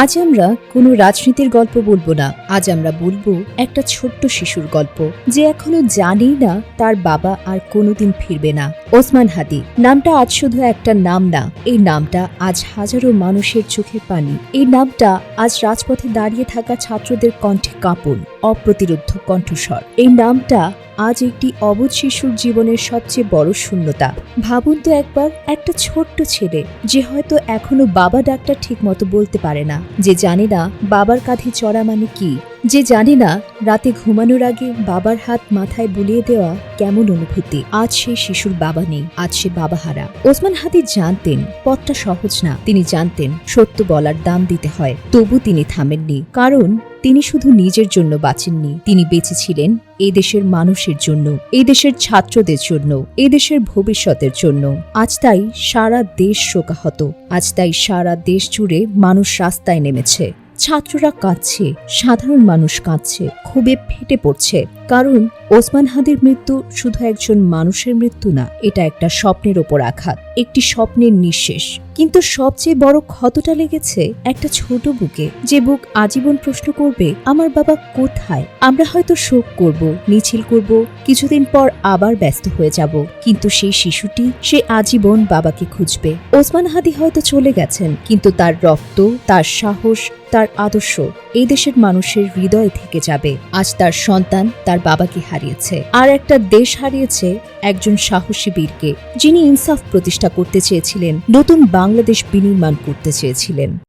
আজ আমরা কোনো রাজনীতির গল্প বলব না। আজ আমরা বলব একটা ছোট্ট শিশুর গল্প। যে এখনও জানেই না তার বাবা আর কোনোদিন ফিরবে না। ওসমান হাদি, নামটা আজ শুধু একটা নাম না, এই নামটা আজ হাজারো মানুষের চোখে পানি। এই নামটা আজ রাজপথে দাঁড়িয়ে থাকা ছাত্রদের কণ্ঠে কাঁপন অপ্রতিরোধ কণ্ঠস্বর। এই নামটা আজ একটি অবুধ শিশুর জীবনের সবচেয়ে বড় শূন্যতা। ভাবুন তো একবার, একটা ছোট্ট ছেলে, যে হয়তো এখনও বাবা ডাক্তার ঠিক মতো বলতে পারে না। যে জানে না বাবার কাঁধে চড়া মানে কি। যে জানে না রাতে ঘুমানোর আগে বাবার হাত মাথায় বুলিয়ে দেওয়া কেমন অনুভূতি। আজ সেই শিশুর বাবা নেই, আজ সে বাবা হারা। ওসমান হাদি জানতেন, পথটা সহজ না। তিনি জানতেন, সত্য বলার দাম দিতে হয়, তবু তিনি থামেননি। কারণ তিনি শুধু নিজের জন্য বাঁচেননি। তিনি বেঁচেছিলেন এই দেশের মানুষের জন্য, এই দেশের ছাত্রদের জন্য, এই দেশের ভবিষ্যতের জন্য। আজ তাই সারা দেশ শোকাহত। আজ তাই সারা দেশ জুড়ে মানুষ রাস্তায় নেমেছে। ছাত্ররা কাঁদছে, সাধারণ মানুষ কাঁদছে খুবই ফেটে পড়ছে। কারণ ওসমান হাদির মৃত্যু শুধু একজন মানুষের মৃত্যু না, এটা একটা স্বপ্নের ওপর আঘাত, একটি স্বপ্নের নিঃশেষ। কিন্তু সবচেয়ে বড় ক্ষতটা লেগেছে একটা ছোট বুকে। যে বুক আজীবন প্রশ্ন করবে, আমার বাবা কোথায়? আমরা হয়তো শোক করব, মিছিল করব, কিছুদিন পর আবার ব্যস্ত হয়ে যাব। কিন্তু সেই শিশুটি, সে আজীবন বাবাকে খুঁজবে। ওসমান হাদি হয়তো চলে গেছেন, কিন্তু তার রক্ত, তার সাহস, তার আদর্শ এই দেশের মানুষের হৃদয় থেকে যাবে। আজ তার সন্তান, তার বাবাকে হারিয়েছে। আর একটা দেশ হারিয়েছে একজন সাহসী বীরকে, যিনি ইনসাফ প্রতিষ্ঠা করতে চেয়েছিলেন, নতুন বাংলাদেশ বিনির্মাণ করতে চেয়েছিলেন।